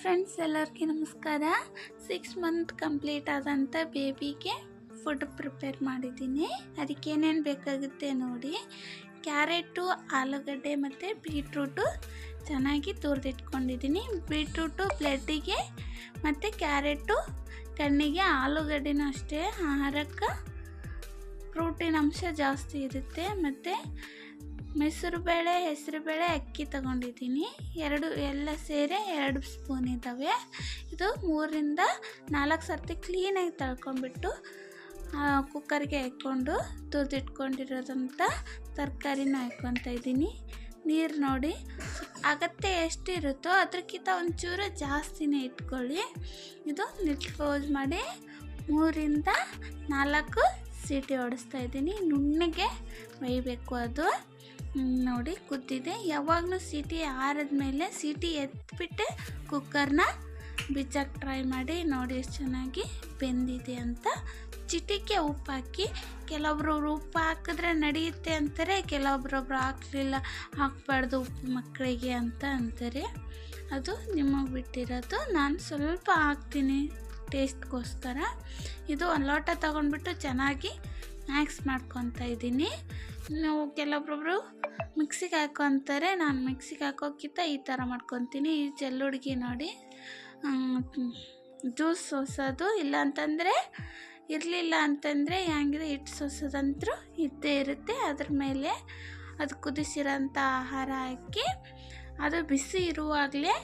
Friends ಎಲ್ಲರಿಗೆ ನಮಸ್ಕಾರ. Six month complete ಆದಂಥ ಬೇಬಿಗೆ ಫುಡ್ ಪ್ರಿಪೇರ್ ಮಾಡಿದ್ದೀನಿ. ಅದಕ್ಕೆ ಏನೇನು ಬೇಕಾಗುತ್ತೆ ನೋಡಿ. ಕ್ಯಾರೆಟು ಆಲೂಗಡ್ಡೆ ಮತ್ತು ಬೀಟ್ರೂಟು ಚೆನ್ನಾಗಿ ತುರಿದಿಟ್ಕೊಂಡಿದ್ದೀನಿ. ಬೀಟ್ರೂಟು ಬ್ಲಡ್ಡಿಗೆ ಮತ್ತು ಕ್ಯಾರೆಟು ಕಣ್ಣಿಗೆ ಆಲೂಗಡ್ಡೆನೂ ಅಷ್ಟೇ. ಆಹಾರಕ್ಕೆ ಪ್ರೋಟೀನ್ ಅಂಶ ಜಾಸ್ತಿ ಇರುತ್ತೆ. ಮತ್ತು ಬೇಳೆ, ಹೆಸರು ಬೇಳೆ ಅಕ್ಕಿ ತಗೊಂಡಿದ್ದೀನಿ. ಎರಡು ಎಲ್ಲ ಸೇರಿ, ಎರಡು ಸ್ಪೂನ್ ಇದ್ದಾವೆ. ಇದು ಮೂರಿಂದ ನಾಲ್ಕು ಸರ್ತಿ ಕ್ಲೀನಾಗಿ ತಳ್ಕೊಂಡ್ಬಿಟ್ಟು ಕುಕ್ಕರ್ಗೆ ಹಾಕ್ಕೊಂಡು ತುರಿದಿಟ್ಕೊಂಡಿರೋದಂಥ ತರಕಾರಿನ ಹಾಕ್ಕೊತಾ ಇದ್ದೀನಿ. ನೀರು ನೋಡಿ, ಅಗತ್ಯ ಎಷ್ಟಿರುತ್ತೋ ಅದಕ್ಕಿಂತ ಒಂಚೂರು ಜಾಸ್ತಿನೇ ಇಟ್ಕೊಳ್ಳಿ. ಇದು ನಿಟ್ಟು ಕ್ಲೋಸ್ ಮಾಡಿ ಮೂರಿಂದ ನಾಲ್ಕು ಸೀಟಿ ಹೊಡಿಸ್ತಾ ಇದ್ದೀನಿ. ನುಣ್ಣಗೆ ಬೇಯಬೇಕು ಅದು. ನೋಡಿ ಕುದ್ದಿದೆ. ಯಾವಾಗಲೂ ಸೀಟಿ ಮೇಲೆ ಸೀಟಿ ಎತ್ಬಿಟ್ಟು ಕುಕ್ಕರ್ನ ಬಿಚ್ಚಕ್ಕೆ ಟ್ರೈ ಮಾಡಿ ನೋಡಿ ಎಷ್ಟು ಚೆನ್ನಾಗಿ ಬೆಂದಿದೆ ಅಂತ. ಚಿಟಿಕೆ ಉಪ್ಪು ಹಾಕಿ ಕೆಲವೊಬ್ರು ಉಪ್ಪು ಹಾಕಿದ್ರೆ ನಡೆಯುತ್ತೆ ಅಂತಾರೆ, ಕೆಲವೊಬ್ರೊಬ್ರು ಹಾಕಲಿಲ್ಲ ಹಾಕ್ಬಾರ್ದು ಉಪ್ಪು ಮಕ್ಕಳಿಗೆ ಅಂತ ಅಂತಾರೆ. ಅದು ನಿಮಗೆ ಬಿಟ್ಟಿರೋದು. ನಾನು ಸ್ವಲ್ಪ ಹಾಕ್ತೀನಿ ಟೇಸ್ಟ್ಗೋಸ್ಕರ. ಇದು ಲೋಟ ತೊಗೊಂಡ್ಬಿಟ್ಟು ಚೆನ್ನಾಗಿ ಮ್ಯಾಕ್ಸ್ ಮಾಡ್ಕೊತಾ ಇದ್ದೀನಿ. ನಾವು ಕೆಲವೊಬ್ಬೊಬ್ರು ಮಿಕ್ಸಿಗೆ ಹಾಕೊತಾರೆ. ನಾನು ಮಿಕ್ಸಿಗೆ ಹಾಕೋಕ್ಕಿಂತ ಈ ಥರ ಮಾಡ್ಕೊತೀನಿ. ಈ ಜಲ್ಲುಡ್ಗಿ ನೋಡಿ. ಜ್ಯೂಸ್ ಸೋಸೋದು. ಇಲ್ಲ ಅಂತಂದರೆ ಇರಲಿಲ್ಲ ಅಂತಂದರೆ ಹೆಂಗಿದೆ ಹಿಟ್ಟು ಸೋಸೋದಂತರೂ ಇದ್ದೇ ಇರುತ್ತೆ. ಅದ್ರ ಮೇಲೆ ಅದು ಕುದಿಸಿರೋಂಥ ಆಹಾರ ಹಾಕಿ ಅದು ಬಿಸಿ ಇರುವಾಗಲೇ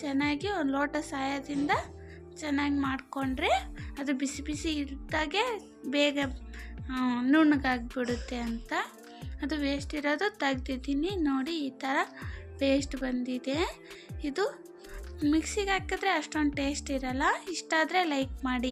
ಚೆನ್ನಾಗಿ ಒಂದು ಲೋಟ ಸಹಾಯದಿಂದ ಚೆನ್ನಾಗಿ ಮಾಡಿಕೊಂಡ್ರೆ ಅದು ಬಿಸಿ ಬಿಸಿ ಇದ್ದಾಗೆ ಬೇಗ ನುಣ್ಣಗಾಗ್ಬಿಡುತ್ತೆ ಅಂತ. ಅದು ವೇಸ್ಟ್ ಇರೋದು ತೆಗ್ದಿದ್ದೀನಿ. ನೋಡಿ, ಈ ಥರ ವೇಸ್ಟ್ ಬಂದಿದೆ. ಇದು ಮಿಕ್ಸಿಗೆ ಹಾಕಿದ್ರೆ ಅಷ್ಟೊಂದು ಟೇಸ್ಟ್ ಇರಲ್ಲ. ಇಷ್ಟ ಆದರೆ ಲೈಕ್ ಮಾಡಿ.